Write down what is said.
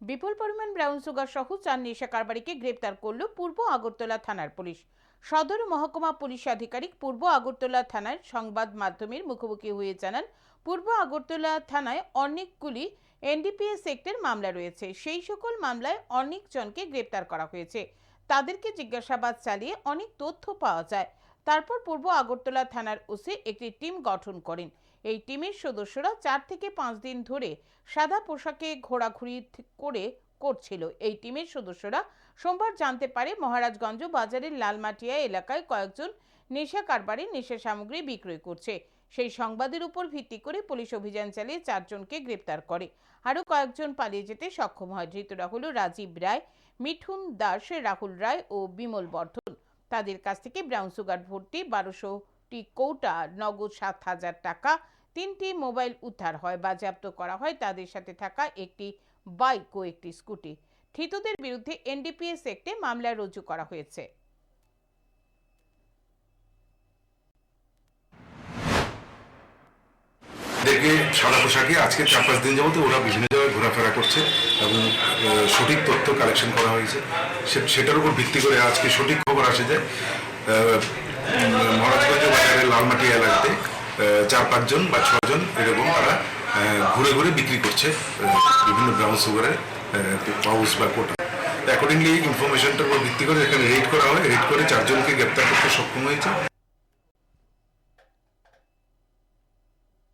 বিপুল পরিমাণ brown sugar সহ চার নেশা কারবারিকে গ্রেপ্তার করল পূর্ব আগরতলা থানার পুলিশ। সদর মহকুমা পুলিশ আধিকারিক পূর্ব আগরতলা থানার সংবাদ মাধ্যমের মুখোমুখি হয়ে জানান, পূর্ব আগরতলা থানায় অনেকগুলি এনডিপিএস সেক্টর মামলা রয়েছে। সেই সকল মামলায় অনেক জনকে গ্রেপ্তার করা হয়েছে। তাদেরকে জিজ্ঞাসাবাদ চালিয়ে অনেক তথ্য পাওয়া যায়। তারপর পূর্ব আগরতলা থানার ওসি একটি টিম গঠন করেন। এই টিমের সদস্যরা চার থেকে পাঁচ দিন ধরে সাদা পোশাকে ঘোরাঘুরি করে করছিল। এই টিমের সদস্যরা সোমবার জানতে পারে মহারাজগঞ্জ বাজারের লালমাটিয়া এলাকায় কয়েকজন নেশা কারবারি নেশা সামগ্রী বিক্রয় করছে। সেই সংবাদের উপর ভিত্তি করে পুলিশ অভিযান চালিয়ে চারজনকে গ্রেপ্তার করে। আরও কয়েকজন পালিয়ে যেতে সক্ষম হয়। ধৃতরা হল রাজীব রায়, মিঠুন দাস, রাহুল রায় ও বিমল বর্ধন। তাদের কাছ থেকে ব্রাউন সুগার ভর্তি বারোশোটি কৌটা নগদ সাত হাজার টাকা, তিনটি মোবাইল উদ্ধার হয়, বাজেয়াপ্ত করা হয়, তাদের সাথে থাকা একটি বাইক ও একটি স্কুটি। ধৃতদের বিরুদ্ধে এনডিপিএস একটে মামলা রুজু করা হয়েছে। দেখে সাদা পোশাকে আজকে চার পাঁচ দিন যাবত ওরা বিভিন্ন জায়গায় ঘোরাফেরা করছে এবং সঠিক তথ্য কালেকশন করা হয়েছে। সেটার উপর ভিত্তি করে আজকে সঠিক খবর আসে যে বাজারের লালমাটি এলাকাতে চার পাঁচজন বা ছজন এরকম তারা ঘুরে ঘুরে বিক্রি করছে বিভিন্ন ব্রাউন সুগারের পাউস বা কোটা অ্যাকর্ডিংলি ইনফরমেশনটার উপর ভিত্তি করে এখানে রেড করা হয়। রেড করে চারজনকে গ্রেপ্তার করতে সক্ষম হয়েছে।